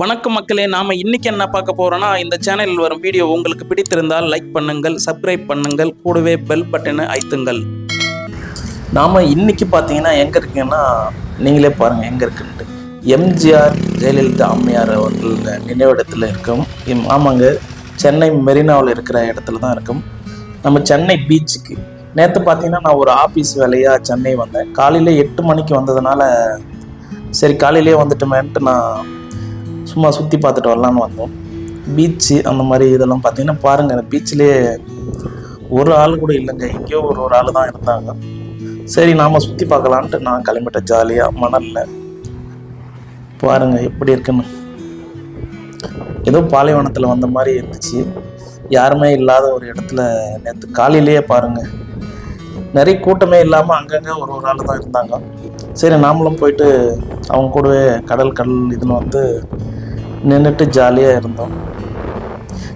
வணக்கம் மக்களே நாம் இன்றைக்கி என்ன பார்க்க போகிறோன்னா இந்த சேனலில் வரும் வீடியோ உங்களுக்கு பிடித்திருந்தால் லைக் பண்ணுங்கள் சப்ஸ்கிரைப் பண்ணுங்கள் கூடவே பெல் பட்டனை அழுத்துங்கள். நாம் இன்றைக்கி பார்த்தீங்கன்னா எங்கே இருக்குங்கன்னா நீங்களே பாருங்கள் எங்கே இருக்குன்ட்டு. எம்ஜிஆர் ஜெயலலிதா அம்மையார் அவர்கள் நினைவிடத்தில் இருக்கும். ஆமாங்க சென்னை மெரினாவில் இருக்கிற இடத்துல தான் இருக்கும். நம்ம சென்னை பீச்சுக்கு நேற்று பார்த்தீங்கன்னா நான் ஒரு ஆஃபீஸ் வேலையாக சென்னை வந்தேன். காலையில் எட்டு மணிக்கு வந்ததுனால சரி காலையிலே வந்துட்டுமேன்ட்டு நான் சும்மா சுற்றி பார்த்துட்டு வரலான்னு வந்தோம். பீச்சு அந்த மாதிரி இதெல்லாம் பார்த்தீங்கன்னா பாருங்கள் அந்த பீச்சிலே ஒரு ஆள் கூட இல்லைங்க. எங்கேயோ ஒரு ஒரு ஆள் தான் இருந்தாங்க. சரி நாம் சுற்றி பார்க்கலான்ட்டு நான் கிளம்பிட்டேன் ஜாலியாக மணலில். பாருங்க எப்படி இருக்குன்னு. ஏதோ பாலைவனத்தில் வந்த மாதிரி இருந்துச்சு. யாருமே இல்லாத ஒரு இடத்துல நேற்று காலையிலேயே பாருங்கள் நிறைய கூட்டமே இல்லாமல் அங்கங்கே ஒரு ஒரு ஆள் தான் இருந்தாங்க. சரி நாமளும் போயிட்டு அவங்க கூடவே கடல் கடல் இதுன்னு வந்து நின்றுட்டு ஜாலியாக இருந்தோம்.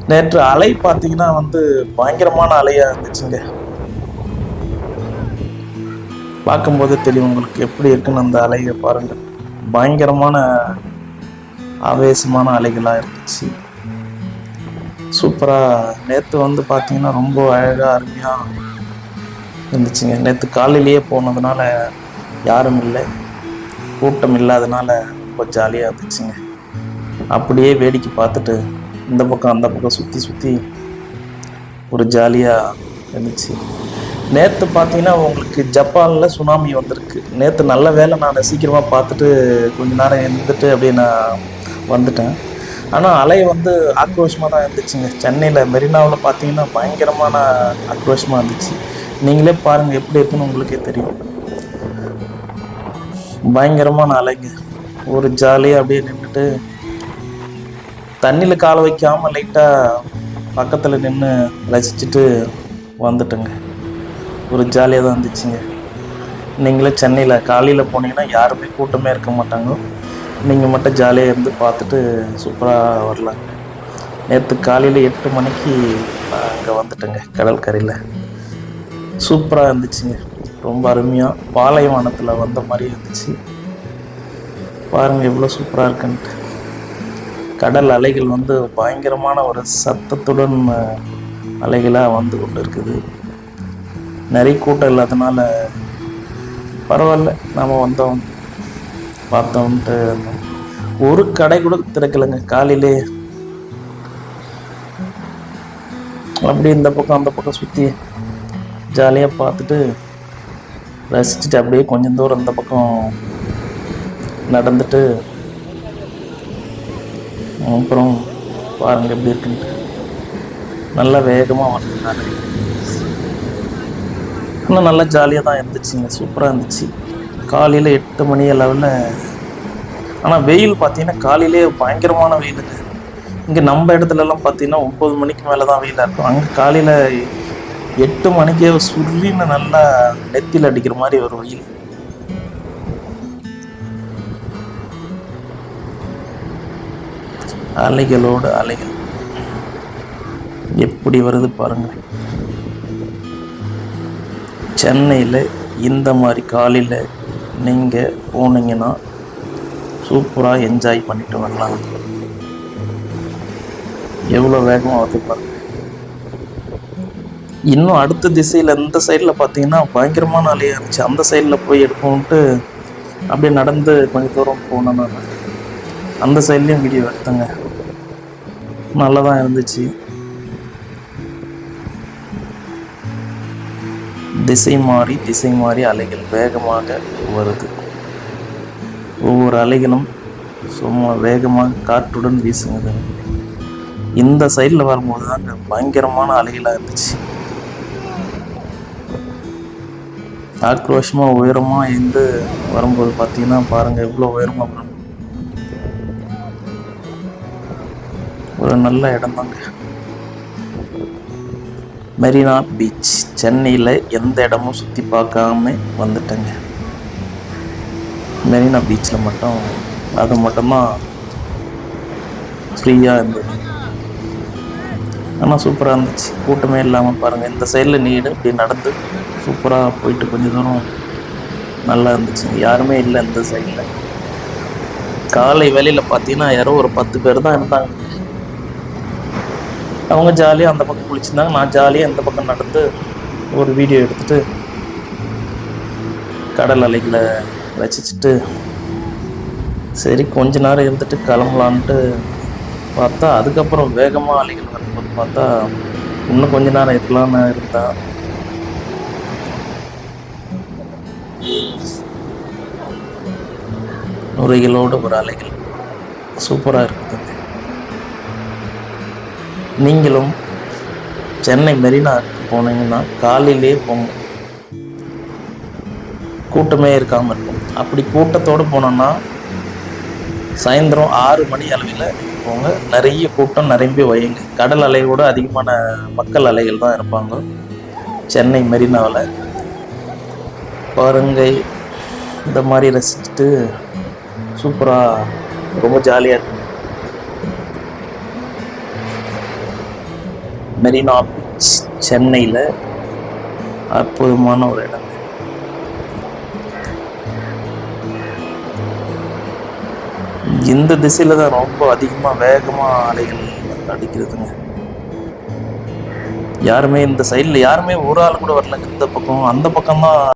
நேற்று அலை பார்த்தீங்கன்னா வந்து பயங்கரமான அலையாக இருந்துச்சுங்க. பார்க்கும்போது தெரியும் உங்களுக்கு எப்படி இருக்குன்னு அந்த அலையை பாருங்கள். பயங்கரமான ஆவேசமான அலைகளாக இருந்துச்சு. சூப்பராக நேற்று வந்து பார்த்தீங்கன்னா ரொம்ப அழகாக அருமையாக இருந்துச்சுங்க. நேற்று காலையிலேயே போனதுனால யாரும் இல்லை. கூட்டம் இல்லாதனால ரொம்ப ஜாலியாக இருந்துச்சுங்க. அப்படியே வேடிக்கை பார்த்துட்டு இந்த பக்கம் அந்த பக்கம் சுற்றி சுற்றி ஒரு ஜாலியாக இருந்துச்சு. நேற்று பார்த்தீங்கன்னா உங்களுக்கு ஜப்பானில் சுனாமி வந்திருக்கு. நேற்று நல்ல வேளை நான் சீக்கிரமாக பார்த்துட்டு கொஞ்ச நேரம் இருந்துட்டு அப்படியே நான் வந்துட்டேன். ஆனால் அலை வந்து ஆக்ரோஷமாக தான் இருந்துச்சுங்க. சென்னையில் மெரினாவில் பார்த்தீங்கன்னா பயங்கரமான ஆக்ரோஷமாக இருந்துச்சு. நீங்களே பாருங்கள் எப்படி இருக்குன்னு உங்களுக்கே தெரியும். பயங்கரமான அலைங்க. ஒரு ஜாலியாக அப்படியே நின்றுட்டு தண்ணியில் கால வைக்காமல் லைட்டாக பக்கத்தில் நின்று ரசிச்சுட்டு வந்துட்டேங்க. ஒரு ஜாலியாக தான் இருந்துச்சுங்க. நீங்களே சென்னையில் காலையில் போனீங்கன்னா யாருமே கூட்டமே இருக்க மாட்டாங்க. நீங்கள் மட்டும் ஜாலியாக இருந்து பார்த்துட்டு சூப்பராக வரலாங்க. நேற்று காலையில் எட்டு மணிக்கு அங்கே வந்துட்டேங்க கடற்கரையில். சூப்பராக இருந்துச்சுங்க. ரொம்ப அருமையாக பாலைவனத்தில் வந்த மாதிரி இருந்துச்சு. பாருங்கள் எவ்வளோ சூப்பராக இருக்குன்ட்டு. கடல் அலைகள் வந்து பயங்கரமான ஒரு சத்தத்துடன் அலைகளாக வந்து கொண்டு இருக்குது நிறைய கூட்டம் இல்லாதனால பரவாயில்ல நாம் வந்தோம் பார்த்தோம்ட்டு ஒரு கடை கூட திறக்கலைங்க காலையிலே. அப்படியே இந்த பக்கம் அந்த பக்கம் சுற்றி ஜாலியாக பார்த்துட்டு ரசிச்சுட்டு அப்படியே கொஞ்சம் தூரம் இந்த பக்கம் நடந்துட்டு அப்புறம் பாருங்கள் எப்படி இருக்குன்ட்டு. நல்லா வேகமாக வந்துருந்தாரு இன்னும் நல்லா ஜாலியாக தான் இருந்துச்சுங்க. சூப்பராக இருந்துச்சு. காலையில் எட்டு மணி அளவில் ஆனால் வெயில் பார்த்தீங்கன்னா காலையிலே பயங்கரமான வெயிலுங்க. இங்கே நம்ம இடத்துலலாம் பார்த்தீங்கன்னா ஒம்பது மணிக்கு மேலே தான் வெயிலாக இருக்கும். அங்கே காலையில் எட்டு மணிக்கே சுருளின்னு நல்லா நெத்தியில் அடிக்கிற மாதிரி ஒரு வெயில். அலைகளோடு அலைகள். எப்படி வருது பாருங்கள். சென்னையில் இந்த மாதிரி காலையில் நீங்கள் போனீங்கன்னா சூப்பராக என்ஜாய் பண்ணிட்டு வரலாம். எவ்வளோ வேகமாக வருது பாருங்கள் இன்னும் அடுத்த திசையில் இந்த சைடில் பார்த்தீங்கன்னா பயங்கரமான அலையாக இருந்துச்சு. அந்த சைடில் போய் எடுப்போம்ட்டு அப்படியே நடந்து கொஞ்சம் தூரம் போனேன் நான். அந்த சைட்லேயும் வீடியோ எடுத்தேங்க. நல்லா தான் இருந்துச்சு. திசை மாறி திசை மாறி அலைகள் வேகமாக வருது. ஒவ்வொரு அலைகளும் சும்மா வேகமாக காற்றுடன் வீசுங்குது இந்த சைடில் வரும்போது தாங்க பயங்கரமான அலைகளாக இருந்துச்சு. ஆக்ரோஷமாக உயரமாக இருந்து வரும்போது பார்த்தீங்கன்னா பாருங்கள் எவ்வளோ உயரமாக ஒரு நல்ல இடம் தாங்க மெரினா பீச். சென்னையில் எந்த இடமும் சுற்றி பார்க்காம வந்துட்டேங்க. மெரினா பீச்சில் மட்டும் அது மட்டும்தான் ஃப்ரீயாக இருந்தது. ஆனால் சூப்பராக இருந்துச்சு. கூட்டமே இல்லாமல் பாருங்கள் இந்த சைடில் நீடு இப்படி நடந்து சூப்பராக போயிட்டு கொஞ்சம் தூரம் நல்லா இருந்துச்சு. யாருமே இல்லை இந்த சைடில் காலை வேலையில் பார்த்தீங்கன்னா யாரோ ஒரு பத்து பேர் தான் இருந்தாங்க. அவங்க ஜாலியாக அந்த பக்கம் குளிச்சிருந்தாங்க. நான் ஜாலியாக இந்த பக்கம் நடந்து ஒரு வீடியோ எடுத்துட்டு கடல் அலைகளை ரசிச்சுட்டு சரி கொஞ்ச நேரம் இருந்துட்டு கிளம்பலான்ட்டு பார்த்தா அதுக்கப்புறம் வேகமாக அலைகள் வரும்போது பார்த்தா இன்னும் கொஞ்ச நேரம் இருக்கலாம்னு இருந்தேன். நுரைகளோடு ஒரு அலைகள் சூப்பராக இருக்குது. நீங்களும் சென்னை மெரினா போனீங்கன்னா காலையிலே போங்க. கூட்டமே இருக்காமல் இருக்கும். அப்படி கூட்டத்தோடு போனோன்னா சாயந்தரம் ஆறு மணி அளவில் போங்க. நிறைய கூட்டம் நிரம்பி வையுங்க. கடல் அலையோட அதிகமான மக்கள் அலைகள் தான் இருப்பாங்க. சென்னை மெரினாவில். பாருங்கை இந்த மாதிரி ரசிச்சுட்டு சூப்பராக ரொம்ப ஜாலியாக இருக்கும் மெரினா பீச் சென்னையில் அற்புதமான ஒரு இடம். இந்த திசையில் தான் ரொம்ப அதிகமாக வேகமாக அலைகள் அடிக்கிறதுங்க. யாருமே இந்த சைடில் யாருமே ஒரு ஆள் கூட வரலங்க இந்த பக்கம். அந்த பக்கம் தான்